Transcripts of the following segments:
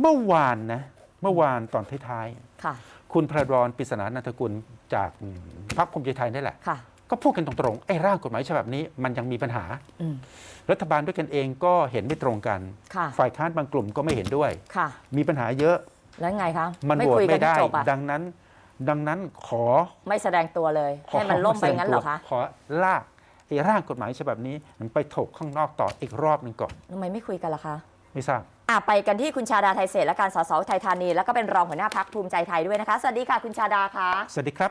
เมื่อวานนะ เมื่อวานตอนท้ายค่ะ ๆคุณพระดอนปริศนานันทกุลจากพรรคภูมิใจไทยนี่แหละ ค่ะ ก็พูดกันตรงๆไอ้ร่างกฎหมายฉบับนี้มันยังมีปัญหา อืม รัฐบาลด้วยกันเองก็เห็นไม่ตรงกัน ค่ะ ฝ่ายค้านบางกลุ่มก็ไม่เห็นด้วย ค่ะ มีปัญหาเยอะแล้วไงคะมันไม่โหวตคุยกัไม่นได้จบอะดังนั้น ดังนั้นขอไม่แสดงตัวเลย ขอให้มันล่มไปงั้นเหรอคะขอลากไอ้ร่างกฎหมายฉบับนี้มันไปถกข้างนอกต่ออีกรอบหนึ่งก่อนทำไมไม่คุยกันล่ะคะ ไม่ทราบ อะไปกันที่คุณชาดาไทยเศรษฐ์และการสสไทยธานี แล้วก็เป็นรองหัวหน้าพักภูมิใจไทยด้วยนะคะ สวัสดีค่ะคุณชาดาคะสวัสดีครับ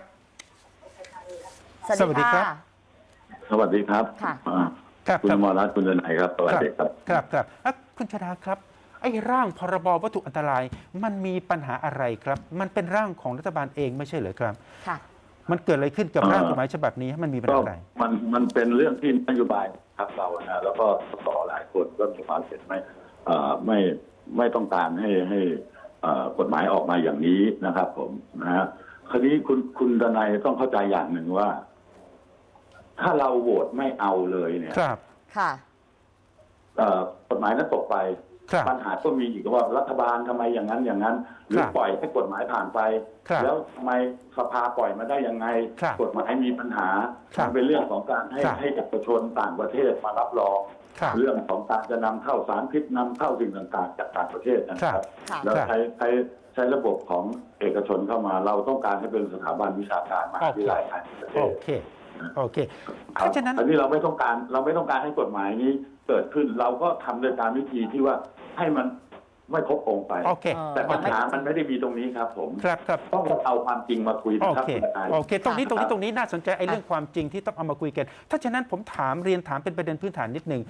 สวัสดีสวัสดีครัค่ะบสวัสดีครับค่ะ อ่าครับคุณครัอมรรัตน์คุณเดนไยครับสวัสดีครับ ครับครับอะคุณชาดาครับ ไอ้ร่างพรบวัตถุอันตราย มันมีปัญหาอะไรครับ มันเป็นร่างของรัฐบาลเองไม่ใช่เหรอครับ ค่ะ มันเกิดอะไรขึ้นกับเอ่อร่างกฎหมายฉบับนี้ มันมีปัญก็หาอะไร มันมันเป็นเรื่องที่นโยบายครับเรานะแล้วก็สสหลายคนก็มีความเห็นไม่เอ่อ ไม่ไม่ต้องการให้ให้เอ่อกฎหมายออกมาอย่างนี้นะครับ ผมนะฮะคราวนี้คุณคุณดนัยต้องเข้าใจอย่างหนึ่งว่า ถ้าเราโหวตไม่เอาเลยเนี่ยครับค่ะเอ่อกฎหมายนั้นตกไปครับปัญหาก็มีอีกว่ารัฐบาลทำไมอย่างนั้นอย่างนั้น หรือครับปล่อยให้กฎหมายผ่านไปครับแล้วทำไมสภาปล่อยมาได้ยังไงครับกฎหมายมีปัญหาครับมันเป็นเรื่องของการให้ครับให้เอกชนต่างประเทศมารับรองครับ เรื่องของการจะนำเข้าสารพิษนำเข้าสิ่งต่างๆ จากต่างประเทศนะคครัรับบค่ะแล้วครับใช้ใช้ใช้ระบบของเอกชนเข้ามา เราต้องการให้เป็นสถาบันวิชาการมหาวิทยาลัยแห่งประเทโอศเคโอเคคเพรับราะฉะนั้นอันนี้เราไม่ต้องการเราไม่ต้องการให้กฎหมายนี้เกิดขึ้น เราก็ทำโดยการวิธีที่ว่าให้มัน ไม่ครบองค์ไป โอเคเออแต่ปัญหามันไม่ได้มีตรงนี้ครับผมครับครับต้องเอาความจริงมาคุยโอนะครับเคคุณนายโอเค ตรงนี้ตรงนี้ครับตรงนี้น่าสนใจไอ้เรื่องความจริงที่ต้องเอามาคุยกัน ถ้าฉะนั้นผมถามเรียนถามเป็นประเด็นพื้นฐานนิดหนึ่ง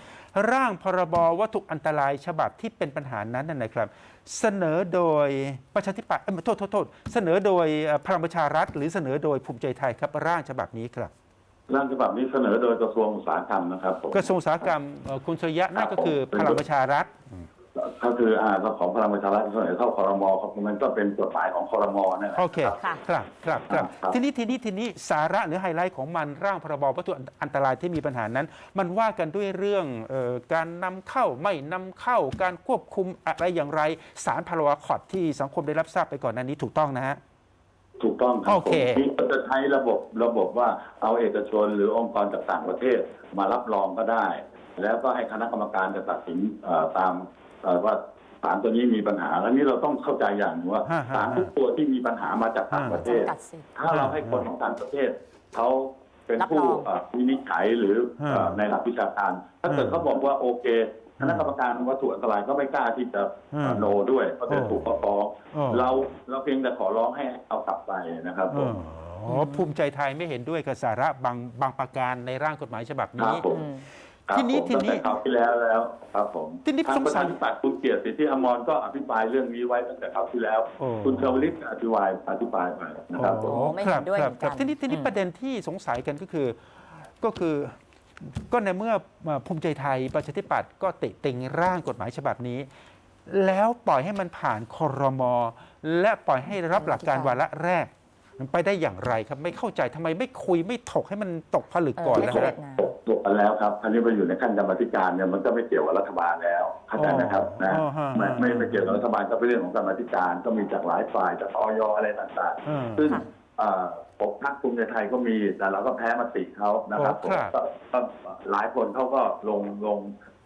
ร่างพรบวัตถุอันตรายฉบับที่เป็นปัญหานั้นนะนะครับ เสนอโดยประชาธิปัตย์เอ้ยโทษโทษโทษเสนอโดยเอ่อพลังประชารัฐ หรือเสนอโดยภูมิใจไทยครับร่างฉบับนี้ครับร่างฉบับนี้เสนอโดยกระทรวงอุตสาหกรรมนะครับผมกระทรวงอุตสาหกรรมเอ่อคุณสุริยะนั่นก็คือพลังประชารัฐ ก็คืออ่าของพลังประชารัฐเสนอเข้าคอรมอครับมันก็เป็นกฎหมายของคอรมอนั่นแหละโอเคค่ะครับครับครับครับทีนี้ทีนี้ทีนี้สาระหรือไฮไลท์ของมันร่างพรบวัตถุอันตรายที่มีปัญหานั้น มันว่ากันด้วยเรื่องเออการนำเข้าไม่นำเข้าการควบคุมอะไรอย่างไร สารพาราคอดที่สังคมได้รับทราบไปก่อนหน้านี้ถูกต้องนะฮะถูกต้องครัโอเคผมที่จะใช้ระบบระบบว่าเอาเอกชนหรือองค์กรจากต่างประเทศมารับรองก็ได้ แล้วก็ให้คณะกรรมการจะตัดสินเอ่อตามเอ่อ ว่าสารตัวนี้มีปัญหาแล้วนี้เราต้องเข้าใจอย่างหนึงว่าฮะฮะสารทุกตัวที่มีปัญหามาจากต่างประเทศจำกัดสิทธิ์ถ้าเราให้คนของต่างประเทศเขาเป็นรับผู้รองเอ่อวินิจฉัยหรือฮะเอ่อในหลักวิชาการ ถ้าเกิดฮะเขาบอกว่าโอเคคณะกรรมการวัตถุอันตรายก็ไม่กล้าที่จะฮะโนด้วยเพราะจะถูกฟ้องอ๋อเราเราเพียงแต่ขอร้องให้เอากลับไปนะครับผมอ๋อภูมิใจไทยไม่เห็นด้วยกับสาระบางบางประการในร่างกฎหมายฉบับครันี้บผมอืมครับ ทีนี้ผมทีนี้ตั้งแต่คราวที่แล้วแล้ว ครับผมทีนี้ทางสงประสัชายธิปัตย์คุณเกียรติสิทธิอมรก็อภิปรายเรื่องนี้ไว้ตั้งแต่คราวที่แล้วโอ้คุณชวลิตก็อธิบายอธิบายไปนะครับผมโอ้ไม่เห็นด้วยครับเหมือนกันครับทีนี้ทีนี้อืมประเด็นที่สงสัยกันก็คือ ก็คือก็ในเมื่อเอ่อภูมิใจไทยประชาธิปัตย์ก็ติติงร่างกฎหมายฉบับนี้ แล้วปล่อยให้มันผ่านคอรมอและปล่อยให้รับหลักการวาระแรก มันไปได้อย่างไรครับไม่เข้าใจทำไมไม่คุยไม่ถกให้มันตกผลึกก่อนเออแล้วให้เสร็ฮะจนะ ตกกันแล้วครับอันนี้ไปอยู่ในขั้นกรรมาธิการเนี่ยมันก็ไม่เกี่ยวกับรัฐบาลแล้วเข้าใจไหมครับนะอ๋อฮะไม่ไม่ไม่เกี่ยวกับรัฐบาลก็เป็นเรื่องของกรรมาธิการก็มีจากหลายฝ่ายจากออยอะไรต่างอืมๆซึ่งค่ะเอ่อผมพรรคภูมิใจไทยก็มีแต่เราก็แพ้มติเขานะครับโอ้ครับก็ก็หลายคนเขาก็ลงลง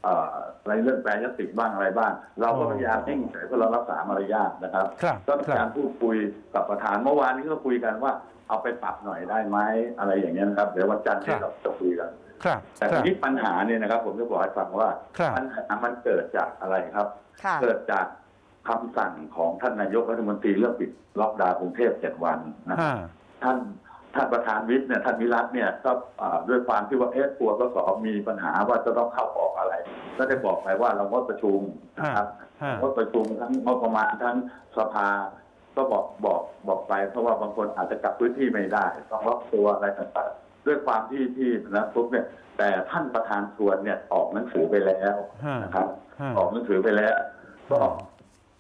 เอ่ออะไรเรื่องแปรยติบ้างอะไรบ้าง เราก็พยายามนิ่งเฉยเพื่อเรารักษามารยาทนะครับครับก็มีครักาบรพูดคุยกับประธานเมื่อวานนี้ก็คุยกันว่าเอาไปปรับหน่อยได้ไหมอะไรอย่างเงี้ยนะครับ เดี๋ยววันจันทร์ครัที่บเราจะคุยกัน ครับแต่คทีรับนี้ปัญหาเนี่ยนะครับ ผมจะบอกให้ฟังว่าครับปัญหามันเกิดจากอะไรครับค่ะเกิดจากคำสั่งของท่านนายกรัฐมนตรีเรื่องปิดล็อกดาวน์กรุงเทพเจ็ดวันนะครับอ่าท่านท่านประธานวิปเนี่ยท่านวิรัตเนี่ยก็อ่าด้วยความที่ว่าเอ๊ะกลัวก็สอบมีปัญหาว่าจะต้องเข้าออกอะไร ก็ได้บอกไปว่าเรางดประชุมนะครับฮะงดประชุมทั้งงบประมาณทั้งสภา ก็บอกบอกบอกไป เพราะว่าบางคนอาจจะกลับพื้นที่ไม่ได้ ต้องล็อกตัวอะไรต่างๆ ด้วยความที่ที่นะปุ๊บเนี่ย แต่ท่านประธานชวนเนี่ยออกหนังสือไปแล้วฮะนะครับฮะออกหนังสือไปแล้ว ก็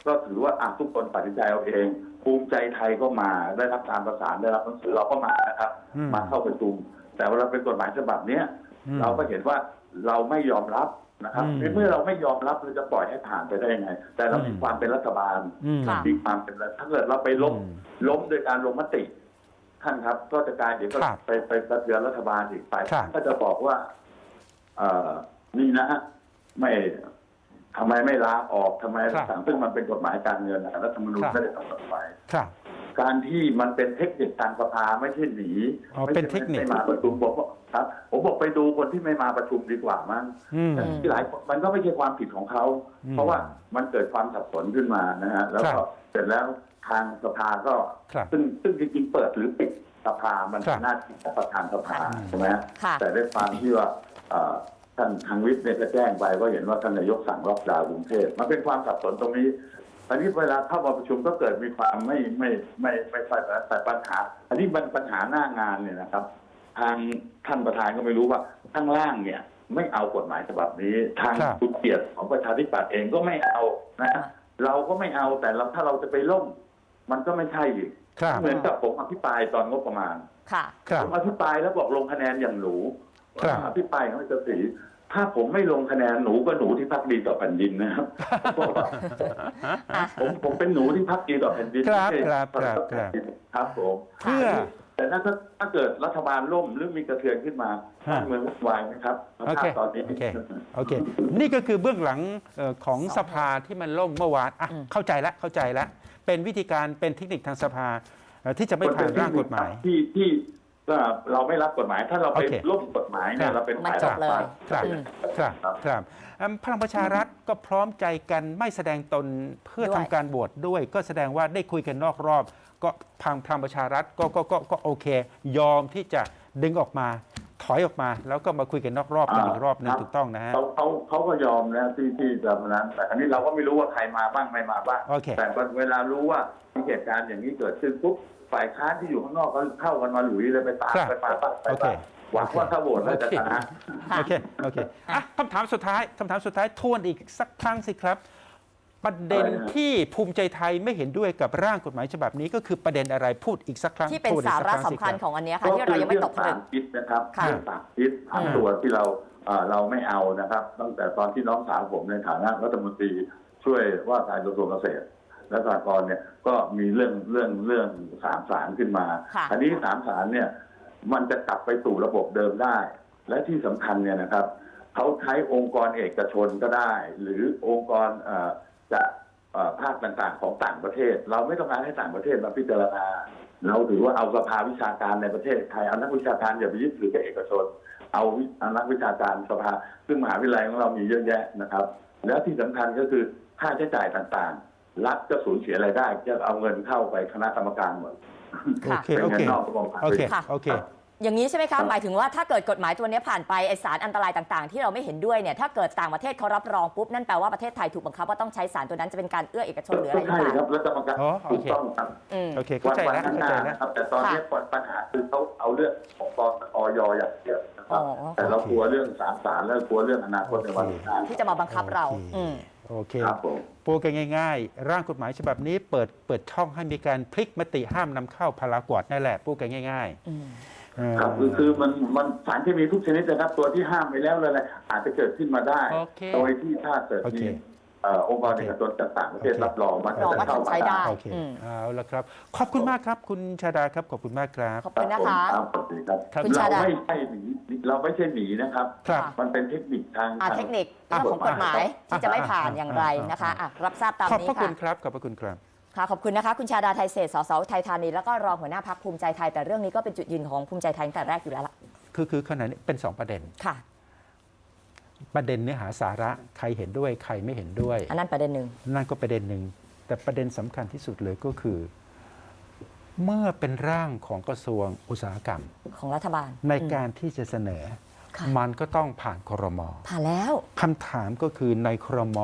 ก็ถือว่าอะทุกคนตัดสินใจเอาเอง ภูมิใจไทยก็มาได้รับการประสานได้รับหนังสือเราก็มานะครับอืมมาเข้าประชุม แต่เวลาเป็นกฎหมายฉบับเนี้ยอืมเราก็เห็นว่าเราไม่ยอมรับนะครับอืมในเมื่อเราไม่ยอมรับเราจะปล่อยให้ผ่านไปได้ยังไง แต่เรามีอืมความเป็นรัฐบาลอืมค่ะมีความเป็นรัฐถ้าเกิดเราไปล้มอืมล้มโดยการลงมติ ท่านครับก็จะกลายเดี๋ยวก็ครับไปไปกระเทือนรัฐบาลอีกไปครับ ก็จะบอกว่า เอ่อนี่นะฮะไม่ทำไมไม่ลาออกทำไมครับสั่งซึ่งมันเป็นกฎหมายการเงินนะรัฐธรรมนูญครับ ไม่ได้กำหนดไว้ครับ การที่มันเป็นเทคนิคทางสภาไม่ใช่หนีอ๋อไม่ใช่เป็นเทคนิค ไม่มาประชุมผมบอก ครับ ผมบอกไปดูคนที่ไม่มาประชุมดีกว่ามั้งอืมแต่ที่หลายคนมันก็ไม่ใช่ความผิดของเขา อืมเพราะว่ามันเกิดความสับสนขึ้นมานะฮะแล้วครัก็บเสร็จแล้วทางสภาก็ครับซึ่งซึ่งจริงๆเปิดหรือปิดสภามันครัเป็บนหน้าที่ของประธานสภาอืมใช่ไหมฮะ ค่ะ แต่ด้วยความที่ว่าเอ่อท่านทางวิทย์เนี่ยก็แจ้งไปก็เห็นว่าท่านนายกสั่งล็อกดาวน์กรุงเทพมันเป็นความสับสนตรงนี้อันนี้เวลาเข้ามาประชุมก็เกิดมีความไม่ไม่ไม่ไม่ค่อยแต่ปัญหา อันนี้มันปัญหาหน้างานเนี่ยนะครับ ทางท่านประธานก็ไม่รู้ว่าข้างล่างเนี่ย ไม่เอากฎหมายฉบับนี้ ทางครับคุณเกียรติของประชาธิปัตย์เองก็ไม่เอานะฮะเราก็ไม่เอาแต่เราถ้าเราจะไปล่ม มันก็ไม่ใช่อีกครับเหมือนกับผมอภิปรายตอนงบประมาณค่ะครับผมอภิปรายแล้วบอกลงคะแนนอย่างหนูครับอภิปรายของอาจารย์ศรีถ้าผมไม่ลงคะแนนหนูก็หนูที่พักดีต่อแผ่นดินนะครับผมผมเป็นหนูที่พักดีต่อแผ่นดินครับไม่ใช่ครับครับต่อแผ่นดินครับผมเพื่อ แต่ถ้าถ้าเกิดรัฐบาลล่มหรือมีกระเทือนขึ้นมาฮะบ้านเมืองวุ่นวายไหมครับโอเคตอนนี้โอเคโอเค นี่ก็คือเบื้องหลังเอ่อของสภาที่มันล่มเมื่อวานอะอืมเข้าใจแล้วเข้าใจแล้วเป็นวิธีการเป็นเทคนิคทางสภาเอ่อที่จะไม่ผ่านร่างกฎหมายที่ที่ ก็เราไม่รับกฎหมาย ถ้าเราไปโอเคล่มกฎหมายเนี่ครัยบ เราเป็นมันฝ่ายจรับเลยฟังครับอืมครับครับครับอืมพลังประชารัฐก็พร้อมใจกันไม่แสดงตนเพื่อด้วย ทำการบวชด้วย ก็แสดงว่าได้คุยกันนอกรอบ ก็พังพลังประชารัฐก็ก็ก็ก็โอเค ยอมที่จะดึงออกมา ถอยออกมา แล้วก็มาคุยกันนอกรอบกันอีกรอบหนึงครับถูกต้องนะฮะเขาเขาเขาก็ยอมนะที่ที่จะนั้น แต่อันนี้เราก็ไม่รู้ว่าใครมาบ้างไม่มาบ้างโอเคแต่เวลารู้ว่ามีเหตุการณ์อย่างนี้เกิดขึ้นปุ๊บฝ่ายค้านที่อยู่ข้างนอกก็เข้ากันมาหลุยเลยไปตามครับไปปาปัดไปโอเคปาหวังว่าถ้าโหวตแล้วจะชนะค่ะโอเคโอเคอะคำถามสุดท้ายคำถามสุดท้ายทวนอีกสักครั้งสิครับ ประเด็นอะไรนะที่ภูมิใจไทยไม่เห็นด้วยกับร่างกฎหมายฉบับนี้ก็คือประเด็นอะไรพูดอีกสักครั้งที่เป็นพูดอีกสาสักระคงสำคัญสิของอันเนี้ยค่ะก็ที่เรายังไม่ตกผเรื่ลึอกงสารพิษนะครับค่ะเรื่องสารพิษสามตัวที่เราเอ่อเราไม่เอานะครับ ตั้งแต่ตอนที่น้องสาวผมในฐานะรัฐมนตรีช่วยว่าการกระทรวงเกษตรและสหกรณ์เนี่ยก็มีเรื่องเรื่องเรื่องสามสารขึ้นมาค่ะอันนี้สามสารเนี่ยมันจะกลับไปสู่ระบบเดิมได้ และที่สำคัญเนี่ยนะครับเขาใช้องค์กรเอกชนก็ได้ หรือองค์กรเอ่อ จากเอ่อภาคต่างๆของต่างประเทศ เราไม่ต้องการให้ต่างประเทศมาพิจารณา เราถือว่าเอาสภาวิชาการในประเทศไทยเอานักวิชาการอย่าไปยึดถือกับเอกชน เอาวิเอานักวิชาการสภา ซึ่งมหาวิทยาลัยของเรามีเยอะแยะนะครับ แล้วที่สำคัญก็คือค่าใช้จ่ายต่างๆ รัฐจะสูญเสียรายได้จะเอาเงินเข้าไปคณะกรรมการหมดโอเคเป็นโอเงิเคนนอกระบบภาโอเคค่ะโอเค อย่างนี้ใช่ไหมคะหมายถึงว่าถ้าเกิดกฎหมายตัวเนี้ยผ่านไปไอสารอันตรายต่างๆ ที่เราไม่เห็นด้วยเนี่ยถ้าเกิดต่างประเทศเขารับรองปุ๊บนั่นแปลว่าประเทศไทยถูกบังคับว่าต้องใช่สารตัวนั้นจะเป็นการเอื้อเอกชนหรืออะไรหรือใช่เปล่าครับแล้วกรรมการอ๋อโอถูกเค ต้องครับอืม โอเค เข้าใจวันแล้วข้างเข้าหใจน้าแล้ว นะครับ แต่ตอนนี้ปัญหาคือเขาเอาเรื่องของกออยอย่างเดียวนะครับอ๋อ แต่เรากลัวเรื่องสามสารแล้วกลัวเรื่องอนาคตในวันข้างหน้า ที่จะมาบังคับเรา โอเค อืม โอเคครับผมพูดกันง่าย ๆ ร่างกฎหมายฉบับนี้เปิดเปิดช่องให้มีการพลิกมติห้ามนำเข้าพารากวดนั่นแหละพูดกันง่าย อืมๆเออ ครับคือคือมันมันสารเคมีทุกชนิดนะครับ ตัวที่ห้ามไปแล้วเลยแหละอาจจะเกิดขึ้นมาได้โอเค โดยที่ถ้าเกิดโอเคมีเอ่อองค์กรเอกชนจากต่างประเทศโอเครับรองมันรองจะว่าเข้าทำมาใช้ได้ได้ โอเคอืม เอาละครับ ขอบคุณมากครับ คุณชาดาครับ ขอบคุณมากครับ ขอบคุณนะคะรับผมครับสวัสดีครับครับ คุณชาเราดา ไม่ใช่หนีเราไม่ใช่หนีนะครับ ครับ มันเป็นเทคนิคทางอ่าทาง เทคนิคเรื่องของกฎหมายที่จะไม่ผ่านอย่างไรนะคะอะรับทราบตามขอบนี้พระคุค่ะ ณครับ ขอบพระคุณครับ ค่ะขอบคุณนะคะ คุณชาดาไทยเศษสสไทยธานีแล้วก็รองหัวหน้าพักภูมิใจไทยแต่เรื่องนี้ก็เป็นจุดยืนของภูมิใจไทยตั้งแต่แรกอยู่แล้วล่ะคือคือขณะนี้เป็น 2 ประเด็น ค่ะ ประเด็นเนื้อหาสาระใครเห็นด้วยใครไม่เห็นด้วย อันนั้นประเด็นหนึ่งนั่นก็ประเด็นหนึ่งแต่ประเด็นสำคัญที่สุดเลยก็คือ เมื่อเป็นร่างของกระทรวงอุตสาหกรรม ของรัฐบาลในอืมการที่จะเสนอ ค่ะมันก็ต้องผ่านครม ผ่านแล้ว คำถามก็คือในครม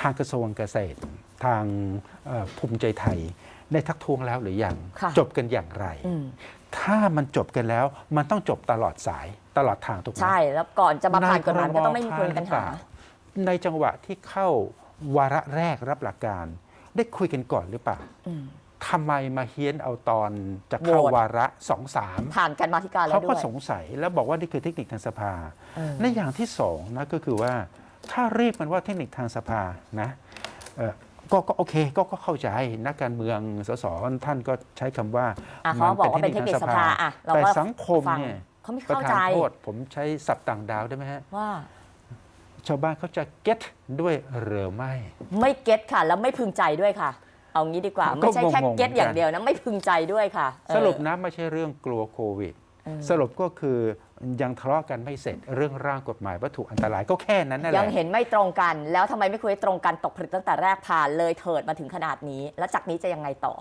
ทางกระทรวงเกษตร ทางเอ่อ ภูมิใจไทยได้ทักท้วงแล้วหรือยังค่ะจบกันอย่างไรอืมถ้ามันจบกันแล้วมันต้องจบตลอดสายตลอดทางถูกไหมใช่ แล้วก่อนจะมาผ่านกฎหมายในมันก็ต้องไม่มีครปัญหาผ่นหรือเปล่ในจังหวะที่เข้าวาระแรกรับหลักการ ได้คุยกันก่อนหรือเปล่าอืมทำไมมาเฮี้ยนเอาตอนจะเข้าโหวตวาระสองสามผ่านกันมาธิการแล้เขาวด้ก็วยสงสัยแล้วบอกว่านี่คือเทคนิคทางสภาเออในอย่างที่สองนะก็คือว่าถ้าเรียกมันว่าเทคนิคทางสภานะเอ่อ ก็ก็โอเคก็ก็เข้าใจนักการเมืองสสท่านก็ใช้คำว่าอะเขาบอกว่าเป็นเทคนิคสภาอะเราแต่ก็สังคมฟังเนี่ยเขาไม่ประเข้าธาใจนโทษผมใช้สับต่างดาวได้ไหมฮะ ว่า ชาวบ้านเขาจะเก็ตด้วยหรือไม่ ไม่เก็ตค่ะ แล้วไม่พึงใจด้วยค่ะ เอางี้ดีกว่า ก็ไม่ใช่แค่งงๆเก็ตเหมือนกันอย่างเดียวนะ ไม่พึงใจด้วยค่ะเออสรุปนะไม่ใช่เรื่องกลัวโควิดเออ สรุปก็คือยังทะเลาะกันไม่เสร็จเรื่องร่างกฎหมายวัตถุอันตรายก็แค่นั้นนั่นแหยังละเห็นไม่ตรงกัน แล้วทำไมไม่คุยให้ตรงกันตกผลึกตั้งแต่แรกผ่านเลยเถิดมาถึงขนาดนี้ แล้วจากนี้จะยังไงต่อ